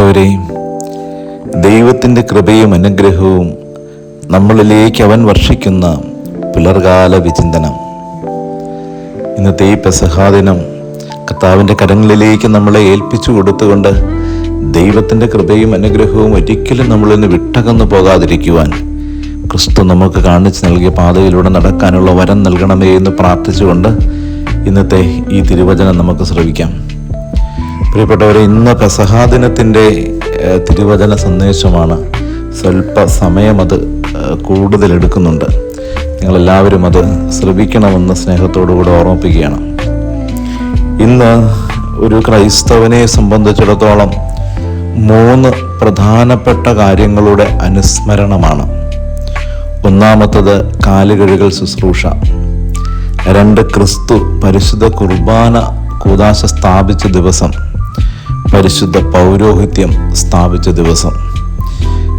പ്രിയപ്പെട്ടവരെ ദൈവത്തിന്റെ കൃപയും അനുഗ്രഹവും നമ്മളിലേക്ക് അവൻ വർഷിക്കുന്ന പുലർകാല വിചിന്തനം. ഇന്നത്തെ ഈ പെസഹാദിനം കർത്താവിന്റെ കരങ്ങളിലേക്ക് നമ്മളെ ഏൽപ്പിച്ചു കൊടുത്തുകൊണ്ട് ദൈവത്തിന്റെ കൃപയും അനുഗ്രഹവും ഒരിക്കലും നമ്മളിന്ന് വിട്ടകന്നു പോകാതിരിക്കുവാൻ ക്രിസ്തു നമുക്ക് കാണിച്ചു നൽകിയ പാതയിലൂടെ നടക്കാനുള്ള വരം നൽകണമേ എന്ന് പ്രാർത്ഥിച്ചുകൊണ്ട് ഇന്നത്തെ ഈ തിരുവചനം നമുക്ക് ശ്രവിക്കാം. പ്രിയപ്പെട്ടവരെ ഇന്ന് പെസഹാ ദിനത്തിന്റെ തിരുവചന സന്ദേശമാണ്. സ്വല്പ സമയം അത് കൂടുതൽ എടുക്കുന്നുണ്ട് നിങ്ങളെല്ലാവരും അത് ശ്രമിക്കണമെന്ന് സ്നേഹത്തോടുകൂടെ ഓർമ്മിപ്പിക്കുകയാണ്. ഇന്ന് ഒരു ക്രൈസ്തവനെ സംബന്ധിച്ചിടത്തോളം മൂന്ന് പ്രധാനപ്പെട്ട കാര്യങ്ങളുടെ അനുസ്മരണമാണ്. ഒന്നാമത്തത് കാലുകഴുകൽ ശുശ്രൂഷ. രണ്ട് ക്രിസ്തു പരിശുദ്ധ കുർബാന കൂതാശ സ്ഥാപിച്ച ദിവസം. പരിശുദ്ധ പൗരോഹിത്യം സ്ഥാപിച്ച ദിവസം.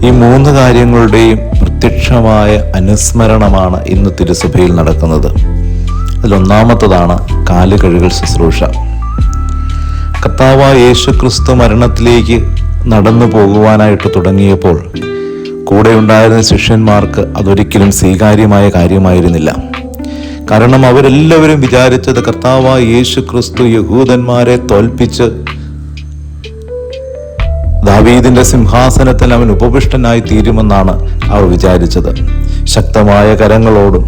ഈ മൂന്ന് കാര്യങ്ങളുടെയും പ്രത്യക്ഷമായ അനുസ്മരണമാണ് ഇന്ന് തിരുസഭയിൽ നടക്കുന്നത്. അതിലൊന്നാമത്തതാണ് കാലുകഴുകൽ ശുശ്രൂഷ. കർത്താവായ യേശു ക്രിസ്തു മരണത്തിലേക്ക് നടന്നു പോകുവാനായിട്ട് തുടങ്ങിയപ്പോൾ കൂടെ ഉണ്ടായിരുന്ന ശിഷ്യന്മാർക്ക് അതൊരിക്കലും സ്വീകാര്യമായ കാര്യമായിരുന്നില്ല. കാരണം അവരെല്ലാവരും വിചാരിച്ചത് കർത്താവായ യേശു ക്രിസ്തു യഹൂദന്മാരെ തോൽപ്പിച്ച് ദാവീദിന്റെ സിംഹാസനത്തിൽ അവൻ ഉപവിഷ്ടനായി തീരുമെന്നാണ് അവർ വിചാരിച്ചത്. ശക്തമായ കരങ്ങളോടും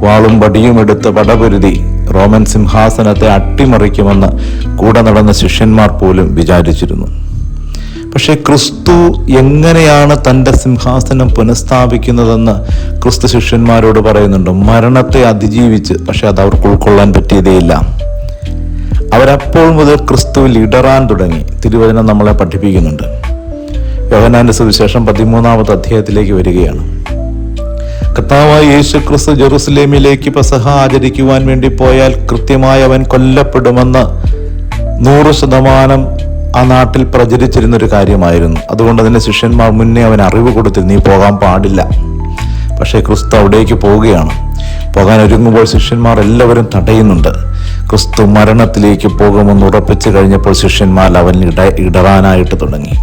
വാളും വടിയും എടുത്ത് പടപൊരുതി റോമൻ സിംഹാസനത്തെ അട്ടിമറിക്കുമെന്ന് കൂടെ നടന്ന ശിഷ്യന്മാർ പോലും വിചാരിച്ചിരുന്നു. പക്ഷേ ക്രിസ്തു എങ്ങനെയാണ് തന്റെ സിംഹാസനം പുനഃസ്ഥാപിക്കുന്നതെന്ന് ക്രിസ്തു ശിഷ്യന്മാരോട് പറയുന്നുണ്ട്. മരണത്തെ അതിജീവിച്ച് പക്ഷെ അത് അവർക്ക് ഉൾക്കൊള്ളാൻ പറ്റിയതേയില്ല. അവരപ്പോൾ മുതൽ ക്രിസ്തുവിൽ ഇടറാൻ തുടങ്ങി. തിരുവചനം നമ്മളെ പഠിപ്പിക്കുന്നുണ്ട്. യോഹനാന്റെ സുവിശേഷം പതിമൂന്നാമത്തെ അധ്യായത്തിലേക്ക് വരികയാണ്. കർത്താവായി യേശു ക്രിസ്തു ജെറുസലേമിലേക്ക് പെസഹ ആചരിക്കുവാൻ വേണ്ടി പോയാൽ കൃത്യമായി അവൻ കൊല്ലപ്പെടുമെന്ന് നൂറ് ശതമാനം ആ നാട്ടിൽ പ്രചരിച്ചിരുന്നൊരു കാര്യമായിരുന്നു. അതുകൊണ്ട് തന്നെ ശിഷ്യന്മാർ മുന്നേ അവൻ അറിവ് കൊടുത്തിരുന്നു നീ പോകാൻ പാടില്ല. പക്ഷേ ക്രിസ്തു അവിടേക്ക് പോവുകയാണ്. പോകാൻ ഒരുങ്ങുമ്പോൾ ശിഷ്യന്മാർ എല്ലാവരും തടയുന്നുണ്ട്. ക്രിസ്തു മരണത്തിലേക്ക് പോകുമെന്ന് ഉറപ്പിച്ചു കഴിഞ്ഞപ്പോൾ ശിഷ്യന്മാർ അവൻ ഇട ഇടറാനായിട്ട് തുടങ്ങി.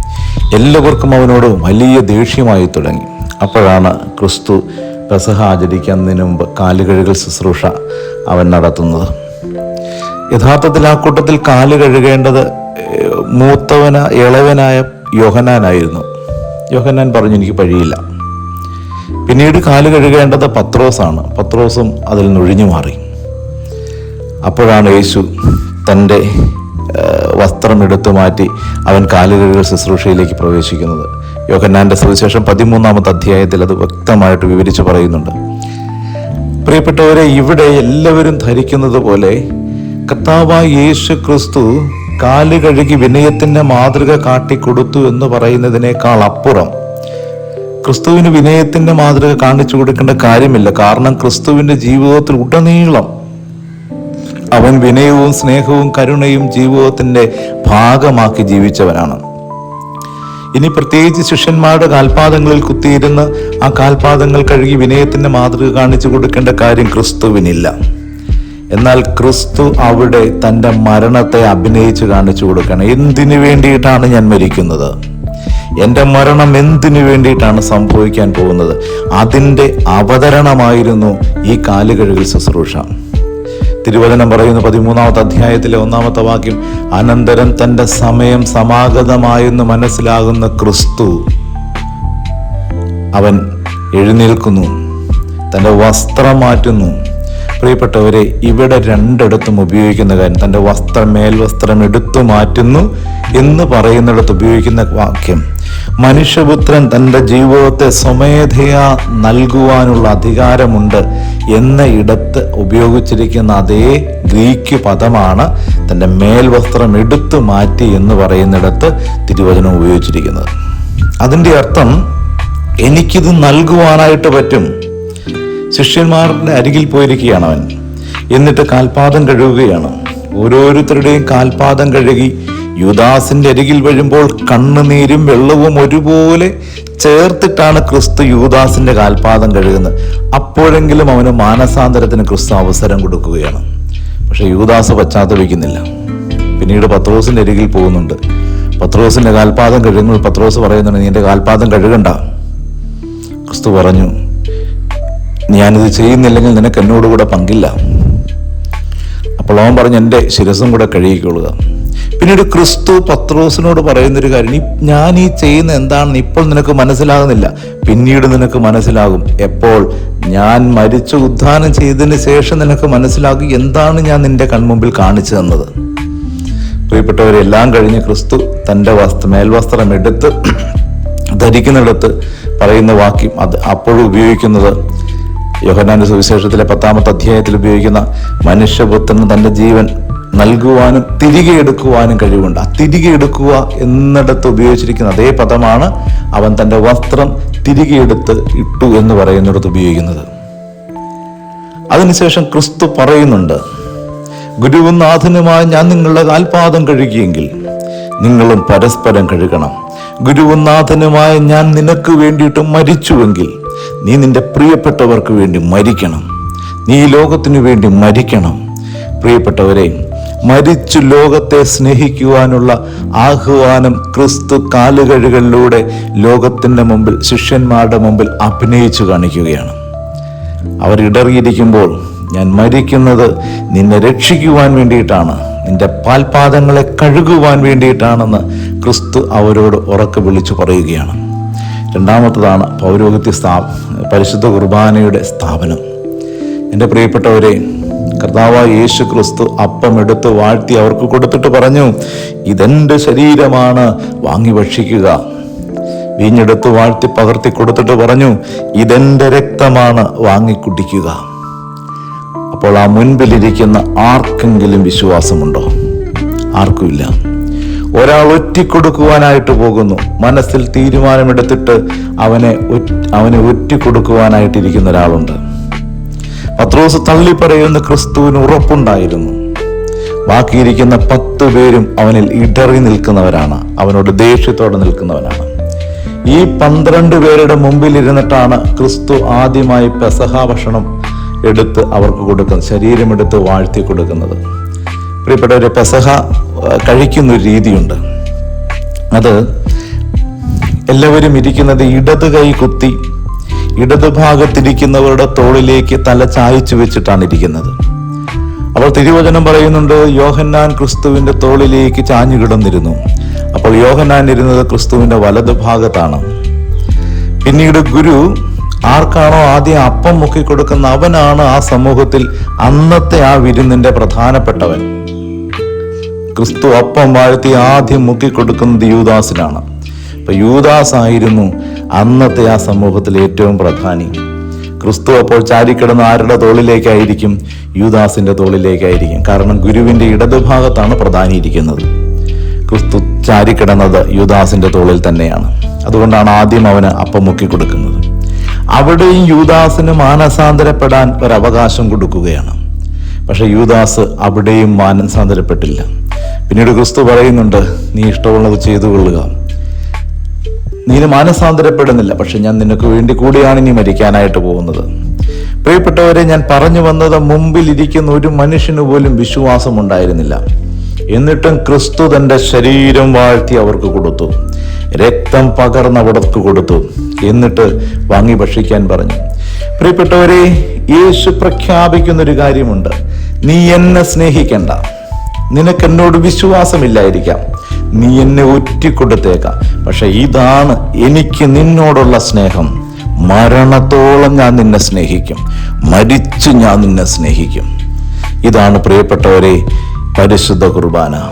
എല്ലാവർക്കും അവനോട് വലിയ ദേഷ്യമായി തുടങ്ങി. അപ്പോഴാണ് ക്രിസ്തു പെസഹ ആചരിക്കുന്നതിന് മുമ്പ് കാലുകഴുകൽ ശുശ്രൂഷ അവൻ നടത്തുന്നത്. യഥാർത്ഥത്തിൽ ആ കൂട്ടത്തിൽ കാൽ കഴുകേണ്ടത് മൂത്തവന ഇളവനായ യോഹനാനായിരുന്നു യോഹനാൻ പറഞ്ഞു എനിക്ക് പഴിയില്ല പിന്നീട് കാൽ കഴുകേണ്ടത് പത്രോസാണ്. പത്രോസും അതിൽ നൊഴിഞ്ഞു മാറി. അപ്പോഴാണ് യേശു തന്റെ വസ്ത്രം എടുത്തു മാറ്റി അവൻ കാലുകഴുകൾ ശുശ്രൂഷയിലേക്ക് പ്രവേശിക്കുന്നത്. യോഹന്നാന്റെ സുവിശേഷം പതിമൂന്നാമത്തെ അധ്യായത്തിൽ അത് വ്യക്തമായിട്ട് വിവരിച്ച് പറയുന്നുണ്ട്. പ്രിയപ്പെട്ടവരെ ഇവിടെ എല്ലാവരും ധരിക്കുന്നത് പോലെ കർത്താവായ യേശു ക്രിസ്തു കാൽ കഴുകി വിനയത്തിന്റെ മാതൃക കാട്ടിക്കൊടുത്തു എന്ന് പറയുന്നതിനേക്കാൾ അപ്പുറം ക്രിസ്തുവിന് വിനയത്തിന്റെ മാതൃക കാണിച്ചു കൊടുക്കേണ്ട കാര്യമില്ല. കാരണം ക്രിസ്തുവിന്റെ ജീവിതത്തിൽ ഉടനീളം അവൻ വിനയവും സ്നേഹവും കരുണയും ജീവിതത്തിന്റെ ഭാഗമാക്കി ജീവിച്ചവനാണ്. ഇനി പ്രത്യേകിച്ച് ശിഷ്യന്മാരുടെ കാൽപാദങ്ങളിൽ കുത്തിയിരുന്ന് ആ കാൽപാദങ്ങൾ കഴുകി വിനയത്തിന്റെ മാതൃക കാണിച്ചു കൊടുക്കേണ്ട കാര്യം ക്രിസ്തുവിനില്ല. എന്നാൽ ക്രിസ്തു അവിടെ തന്റെ മരണത്തെ അഭിനയിച്ച് കാണിച്ചു കൊടുക്കണം എന്തിനു വേണ്ടിയിട്ടാണ് ഞാൻ മരിക്കുന്നത്? എന്റെ മരണം എന്തിനു വേണ്ടിയിട്ടാണ് സംഭവിക്കാൻ പോകുന്നത്? അതിന്റെ അവതരണമായിരുന്നു ഈ കാലുകഴുകൽ ശുശ്രൂഷ. തിരുവചനം പറയുന്ന പതിമൂന്നാമത്തെ അധ്യായത്തിലെ ഒന്നാമത്തെ വാക്യം അനന്തരം തന്റെ സമയം സമാഗതമായെന്ന് മനസ്സിലാകുന്ന ക്രിസ്തു അവൻ എഴുന്നേൽക്കുന്നു തന്റെ വസ്ത്രം മാറ്റുന്നു. പ്രിയപ്പെട്ടവരെ ഇവിടെ രണ്ടിടത്തും ഉപയോഗിക്കുന്ന കാര്യം തന്റെ വസ്ത്രം മേൽവസ്ത്രം എടുത്തു മാറ്റുന്നു എന്ന് പറയുന്നിടത്ത് ഉപയോഗിക്കുന്ന വാക്യം മനുഷ്യപുത്രൻ തന്റെ ജീവിതത്തെ സ്വമേധയാ നൽകുവാനുള്ള അധികാരമുണ്ട് എന്ന ഇടത്ത് ഉപയോഗിച്ചിരിക്കുന്ന അതേ ഗ്രീക്ക് പദമാണ് തന്റെ മേൽവസ്ത്രം എടുത്തു മാറ്റി എന്ന് പറയുന്നിടത്ത് തിരുവചനം ഉപയോഗിച്ചിരിക്കുന്നത്. അതിന്റെ അർത്ഥം എനിക്കിത് നൽകുവാനായിട്ട് പറ്റും. ശിഷ്യന്മാരുടെ അരികിൽ പോയിരിക്കുകയാണ് അവൻ. എന്നിട്ട് കാൽപാദം കഴുകുകയാണ്. ഓരോരുത്തരുടെയും കാൽപാദം കഴുകി യുദാസിന്റെ അരികിൽ വരുമ്പോൾ കണ്ണുനീരും വെള്ളവും ഒരുപോലെ ചേർത്തിട്ടാണ് ക്രിസ്തു യൂദാസിന്റെ കാൽപാദം കഴുകുന്നത്. അപ്പോഴെങ്കിലും അവന് മാനസാന്തരത്തിന് ക്രിസ്തു അവസരം കൊടുക്കുകയാണ്. പക്ഷെ യൂദാസ് പശ്ചാത്തപിക്കുന്നില്ല. പിന്നീട് പത്രോസിന്റെ അരികിൽ പോകുന്നുണ്ട്. പത്രോസിന്റെ കാൽപാദം കഴുകുമ്പോൾ പത്രോസ് പറയുന്നുണ്ട് നീ എന്റെ കാൽപാദം കഴുകണ്ട. ക്രിസ്തു പറഞ്ഞു ഞാനിത് ചെയ്യുന്നില്ലെങ്കിൽ നിനക്ക് എന്നോടുകൂടെ പങ്കില്ല. അപ്പോൾ അവൻ പറഞ്ഞു എന്റെ ശിരസും കൂടെ കഴുകിക്കൊള്ളുക. പിന്നീട് ക്രിസ്തു പത്രോസിനോട് പറയുന്നൊരു കാര്യം "നീ- ഞാൻ ഈ ചെയ്യുന്ന എന്താണെന്ന് ഇപ്പോൾ നിനക്ക് മനസ്സിലാകുന്നില്ല. പിന്നീട് നിനക്ക് മനസ്സിലാകും. എപ്പോൾ? ഞാൻ മരിച്ചു ഉദ്ധാനം ചെയ്തതിന് ശേഷം നിനക്ക് മനസ്സിലാകും. എന്താണ് ഞാൻ നിന്റെ കൺമുമ്പിൽ കാണിച്ചു തന്നത്? പ്രിയപ്പെട്ടവരെല്ലാം കഴിഞ്ഞ് ക്രിസ്തു തന്റെ വസ്ത്ര മേൽവസ്ത്രം എടുത്ത് ധരിക്കുന്നിടത്ത് പറയുന്ന വാക്യം അത് അപ്പോഴും ഉപയോഗിക്കുന്നത് യോഹന്നാന്റെ സുവിശേഷത്തിലെ പത്താമത്തെ അധ്യായത്തിൽ ഉപയോഗിക്കുന്ന മനുഷ്യപുത്രന് തന്റെ ജീവൻ നൽകുവാനും തിരികെ എടുക്കുവാനും കഴിവുണ്ട്. ആ തിരികെ എടുക്കുക എന്നിടത്ത് ഉപയോഗിച്ചിരിക്കുന്ന അതേ പദമാണ് അവൻ തന്റെ വസ്ത്രം തിരികെ എടുത്ത് ഇട്ടു എന്ന് പറയുന്നിടത്ത് ഉപയോഗിക്കുന്നത്. അതിനുശേഷം ക്രിസ്തു പറയുന്നുണ്ട് ഗുരുവും നാഥനുമായി ഞാൻ നിങ്ങളുടെ കാൽപാദം കഴുകിയെങ്കിൽ നിങ്ങളും പരസ്പരം കഴുകണം. ഗുരുവും നാഥനുമായി ഞാൻ നിനക്ക് വേണ്ടിയിട്ട് മരിച്ചുവെങ്കിൽ നീ നിന്റെ പ്രിയപ്പെട്ടവർക്ക് വേണ്ടി മരിക്കണം. നീ ലോകത്തിനു വേണ്ടി മരിക്കണം. പ്രിയപ്പെട്ടവരെ മരിച്ചു ലോകത്തെ സ്നേഹിക്കുവാനുള്ള ആഹ്വാനം ക്രിസ്തു കാലുകഴുകളിലൂടെ ലോകത്തിന്റെ മുമ്പിൽ ശിഷ്യന്മാരുടെ മുമ്പിൽ അഭിനയിച്ചു കാണിക്കുകയാണ്. അവർ ഇടറിയിരിക്കുമ്പോൾ ഞാൻ മരിക്കുന്നത് നിന്നെ രക്ഷിക്കുവാൻ വേണ്ടിയിട്ടാണ്. നിന്റെ പാൽപാദങ്ങളെ കഴുകുവാൻ വേണ്ടിയിട്ടാണെന്ന് ക്രിസ്തു അവരോട് ഉറക്കെ വിളിച്ചു പറയുകയാണ്. രണ്ടാമത്തതാണ് പൗരോഹിത്യ സ്ഥാ പരിശുദ്ധ കുർബാനയുടെ സ്ഥാപനം. എന്റെ പ്രിയപ്പെട്ടവരെ കർത്താവായ യേശു ക്രിസ്തു അപ്പം എടുത്ത് വാഴ്ത്തി അവർക്ക് കൊടുത്തിട്ട് പറഞ്ഞു ഇതെന്റെ ശരീരമാണ് വാങ്ങി ഭക്ഷിക്കുക. വീഞ്ഞെടുത്ത് വാഴ്ത്തി പകർത്തി കൊടുത്തിട്ട് പറഞ്ഞു ഇതെന്റെ രക്തമാണ് വാങ്ങി കുടിക്കുക. അപ്പോൾ ആ മുൻപിലിരിക്കുന്ന ആർക്കെങ്കിലും വിശ്വാസമുണ്ടോ? ആർക്കുമില്ല. ഒരാൾ ഒറ്റിക്കൊടുക്കുവാനായിട്ട് പോകുന്നു. മനസ്സിൽ തീരുമാനമെടുത്തിട്ട് അവനെ അവനെ ഒറ്റിക്കൊടുക്കുവാനായിട്ടിരിക്കുന്ന ഒരാളുണ്ട്. പത്രോസ് തള്ളി പറയുന്ന ക്രിസ്തുവിന് ഉറപ്പുണ്ടായിരുന്നു. ബാക്കിയിരിക്കുന്ന പത്ത് പേരും അവനിൽ ഇടറി നിൽക്കുന്നവരാണ്. അവനോട് ദേഷ്യത്തോടെ നിൽക്കുന്നവനാണ്. ഈ പന്ത്രണ്ട് പേരുടെ മുമ്പിൽ ഇരുന്നിട്ടാണ് ക്രിസ്തു ആദ്യമായി പെസഹ ഭക്ഷണം എടുത്ത് അവർക്ക് കൊടുക്കുന്നത് ശരീരമെടുത്ത് വാഴ്ത്തി കൊടുക്കുന്നത്. പ്രിയപ്പെട്ടവരെ പെസഹ കഴിക്കുന്ന ഒരു രീതിയുണ്ട്. അത് എല്ലാവരും ഇരിക്കുന്നത് ഇടത് കൈ കുത്തി ഇടത് ഭാഗത്തിരിക്കുന്നവരുടെ തോളിലേക്ക് തല ചായച്ചു വെച്ചിട്ടാണ് ഇരിക്കുന്നത്. അപ്പോൾ തിരുവചനം പറയുന്നുണ്ട് യോഹന്നാൻ ക്രിസ്തുവിന്റെ തോളിലേക്ക് ചാഞ്ഞു കിടന്നിരുന്നു. അപ്പോൾ യോഹന്നാൻ ഇരുന്നത് ക്രിസ്തുവിന്റെ വലത് ഭാഗത്താണ്. പിന്നീട് ഗുരു ആർക്കാണോ ആദ്യം അപ്പം മുക്കി കൊടുക്കുന്ന അവനാണ് ആ സമൂഹത്തിൽ അന്നത്തെ ആ വിരുന്നിന്റെ പ്രധാനപ്പെട്ടവൻ. ക്രിസ്തു അപ്പം വാഴ്ത്തി ആദ്യം മുക്കിക്കൊടുക്കുന്നത് യൂദാസിനാണ്. അപ്പൊ യൂദാസ് ആയിരുന്നു അന്നത്തെ ആ സമൂഹത്തിൽ ഏറ്റവും പ്രധാനി. ക്രിസ്തു അപ്പോൾ ചാരിക്കിടന്ന് ആരുടെ തോളിലേക്കായിരിക്കും? യൂദാസിന്റെ തോളിലേക്കായിരിക്കും. കാരണം ഗുരുവിന്റെ ഇടതുഭാഗത്താണ് പ്രധാനിയിരിക്കുന്നത്. ക്രിസ്തു ചാരിക്കിടന്നത് യൂദാസിന്റെ തോളിൽ തന്നെയാണ്. അതുകൊണ്ടാണ് ആദ്യം അവന് അപ്പം മുക്കി കൊടുക്കുന്നത് അവിടെയും യൂദാസിന് മാനസാന്തരപ്പെടാൻ ഒരവകാശം കൊടുക്കുകയാണ്. പക്ഷെ യൂദാസ് അവിടെയും മാനസാന്തരപ്പെട്ടില്ല. പിന്നീട് ക്രിസ്തു പറയുന്നുണ്ട് നീ ഇഷ്ടമുള്ളത് ചെയ്തു കൊള്ളുക. നീ മാനസാന്തരപ്പെടുന്നില്ല പക്ഷെ ഞാൻ നിനക്ക് വേണ്ടി കൂടിയാണ് ഇനി മരിക്കാനായിട്ട് പോകുന്നത്. പ്രിയപ്പെട്ടവരെ ഞാൻ പറഞ്ഞു വന്നത് മുമ്പിൽ ഇരിക്കുന്ന ഒരു മനുഷ്യന് പോലും വിശ്വാസം ഉണ്ടായിരുന്നില്ല എന്നിട്ടും ക്രിസ്തു തന്റെ ശരീരം വാഴ്ത്തി അവർക്ക് കൊടുത്തു. രക്തം പകർന്ന് അവർക്ക് കൊടുത്തു. എന്നിട്ട് വാങ്ങി ഭക്ഷിക്കാൻ പറഞ്ഞു. പ്രിയപ്പെട്ടവരെ യേശു പ്രഖ്യാപിക്കുന്നൊരു കാര്യമുണ്ട്. നീ എന്നെ സ്നേഹിക്കണ്ട. നിനക്ക് എന്നോട് വിശ്വാസമില്ലായിരിക്കാം. നീ എന്നെ ഒറ്റിക്കൊടുത്തേക്കാം. പക്ഷെ ഇതാണ് എനിക്ക് നിന്നോടുള്ള സ്നേഹം. മരണത്തോളം ഞാൻ നിന്നെ സ്നേഹിക്കും. മരിച്ചു ഞാൻ നിന്നെ സ്നേഹിക്കും. ഇതാണ് പ്രിയപ്പെട്ടവരെ പരിശുദ്ധ കുർബാന.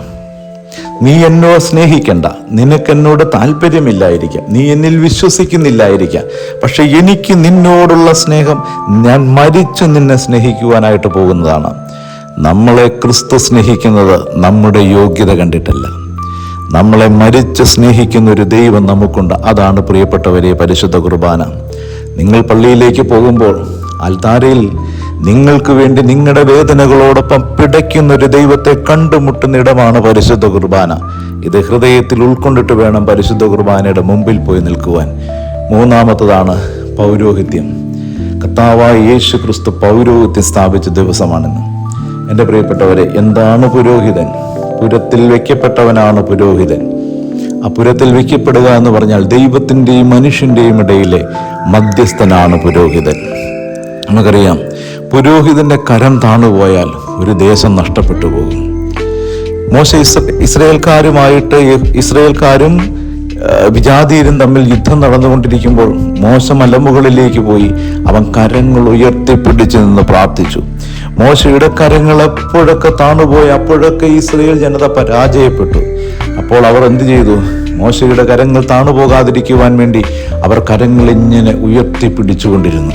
നീ എന്നോ സ്നേഹിക്കണ്ട. നിനക്കെന്നോട് താല്പര്യമില്ലായിരിക്കാം. നീ എന്നിൽ വിശ്വസിക്കുന്നില്ലായിരിക്കാം. പക്ഷെ എനിക്ക് നിന്നോടുള്ള സ്നേഹം ഞാൻ മരിച്ചു നിന്നെ സ്നേഹിക്കുവാനായിട്ട് പോകുന്നതാണ്. നമ്മളെ ക്രിസ്തു സ്നേഹിക്കുന്നത് നമ്മുടെ യോഗ്യത കണ്ടിട്ടല്ല. നമ്മളെ മരിച്ച് സ്നേഹിക്കുന്ന ഒരു ദൈവം നമുക്കുണ്ട്. അതാണ് പ്രിയപ്പെട്ടവരെ പരിശുദ്ധ കുർബാന. നിങ്ങൾ പള്ളിയിലേക്ക് പോകുമ്പോൾ അൽത്താരയിൽ നിങ്ങൾക്ക് വേണ്ടി നിങ്ങളുടെ വേദനകളോടൊപ്പം പിടയ്ക്കുന്ന ഒരു ദൈവത്തെ കണ്ടുമുട്ടുന്ന ഇടമാണ് പരിശുദ്ധ കുർബാന. ഇത് ഹൃദയത്തിൽ ഉൾക്കൊണ്ടിട്ട് വേണം പരിശുദ്ധ കുർബാനയുടെ മുമ്പിൽ പോയി നിൽക്കുവാൻ. മൂന്നാമത്തതാണ് പൗരോഹിത്യം. കർത്താവായ യേശു ക്രിസ്തു പൗരോഹിത്യം സ്ഥാപിച്ച ദിവസമാണിന്ന്. എന്റെ പ്രിയപ്പെട്ടവരെ എന്താണ് പുരോഹിതൻ? പുരത്തിൽ വയ്ക്കപ്പെട്ടവനാണ് പുരോഹിതൻ. ആ പുരത്തിൽ വയ്ക്കപ്പെടുക എന്ന് പറഞ്ഞാൽ ദൈവത്തിന്റെയും മനുഷ്യന്റെയും ഇടയിലെ മധ്യസ്ഥനാണ് പുരോഹിതൻ. നമുക്കറിയാം പുരോഹിതന്റെ കരം താണുപോയാൽ ഒരു ദേശം നഷ്ടപ്പെട്ടു പോകും. മോശ ഇസ് ഇസ്രയേൽക്കാരുമായിട്ട് ഇസ്രയേൽക്കാരും വിജാതീരും തമ്മിൽ യുദ്ധം നടന്നുകൊണ്ടിരിക്കുമ്പോൾ മോശ മലമുകളിലേക്ക് പോയി അവൻ കരങ്ങൾ ഉയർത്തിപ്പിടിച്ച് നിന്ന് പ്രാർത്ഥിച്ചു. മോശയുടെ കരങ്ങൾ എപ്പോഴൊക്കെ താണുപോയി അപ്പോഴൊക്കെ ഇസ്രയേൽ ജനത പരാജയപ്പെട്ടു. അപ്പോൾ അവർ എന്ത് ചെയ്തു? മോശയുടെ കരങ്ങൾ താണുപോകാതിരിക്കുവാൻ വേണ്ടി അവർ കരങ്ങൾ ഇങ്ങനെ ഉയർത്തിപ്പിടിച്ചുകൊണ്ടിരുന്നു.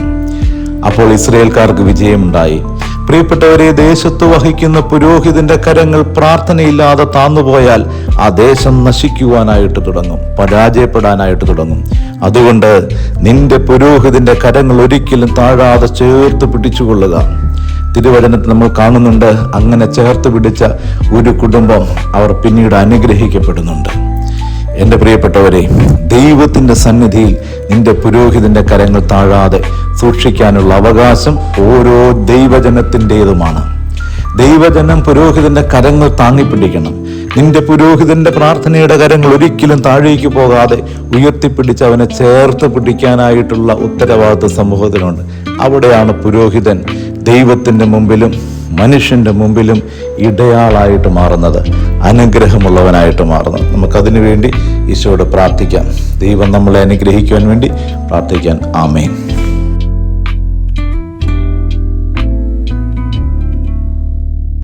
അപ്പോൾ ഇസ്രയേൽക്കാർക്ക് വിജയമുണ്ടായി. പ്രിയപ്പെട്ടവരെ ദേശത്ത് വഹിക്കുന്ന പുരോഹിതന്റെ കരങ്ങൾ പ്രാർത്ഥനയില്ലാതെ താന്നുപോയാൽ ആ ദേശം നശിക്കുവാനായിട്ട് തുടങ്ങും പരാജയപ്പെടാനായിട്ട് തുടങ്ങും. അതുകൊണ്ട് നിന്റെ പുരോഹിതന്റെ കരങ്ങൾ ഒരിക്കലും താഴാതെ ചേർത്ത് പിടിച്ചുകൊള്ളുക. തിരുവചനത്തിൽ നമ്മൾ കാണുന്നുണ്ട് അങ്ങനെ ചേർത്ത് പിടിച്ച ഒരു കുടുംബം അവർ പിന്നീട് അനുഗ്രഹിക്കപ്പെടുന്നുണ്ട്. എന്റെ പ്രിയപ്പെട്ടവരെ ദൈവത്തിന്റെ സന്നിധിയിൽ നിന്റെ പുരോഹിതന്റെ കരങ്ങൾ താഴാതെ സൂക്ഷിക്കാനുള്ള അവകാശം ഓരോ ദൈവജനത്തിന്റേതുമാണ്. ദൈവജനം പുരോഹിതന്റെ കരങ്ങൾ താങ്ങിപ്പിടിക്കണം. നിന്റെ പുരോഹിതന്റെ പ്രാർത്ഥനയുടെ കരങ്ങൾ ഒരിക്കലും താഴേക്ക് പോകാതെ ഉയർത്തിപ്പിടിച്ച് അവനെ ചേർത്ത് പിടിക്കാനായിട്ടുള്ള ഉത്തരവാദിത്വ സമൂഹത്തിനുണ്ട് അവിടെയാണ് പുരോഹിതൻ ദൈവത്തിന്റെ മുമ്പിലും മനുഷ്യന്റെ മുമ്പിലും ഇടയാളായിട്ട് മാറുന്നത് അനുഗ്രഹമുള്ളവനായിട്ട് മാറുന്നത്. നമുക്കതിനു വേണ്ടി ഈശോയോട് പ്രാർത്ഥിക്കാം. ദൈവം നമ്മളെ അനുഗ്രഹിക്കുവാൻ വേണ്ടി പ്രാർത്ഥിക്കാൻ ആമേൻ.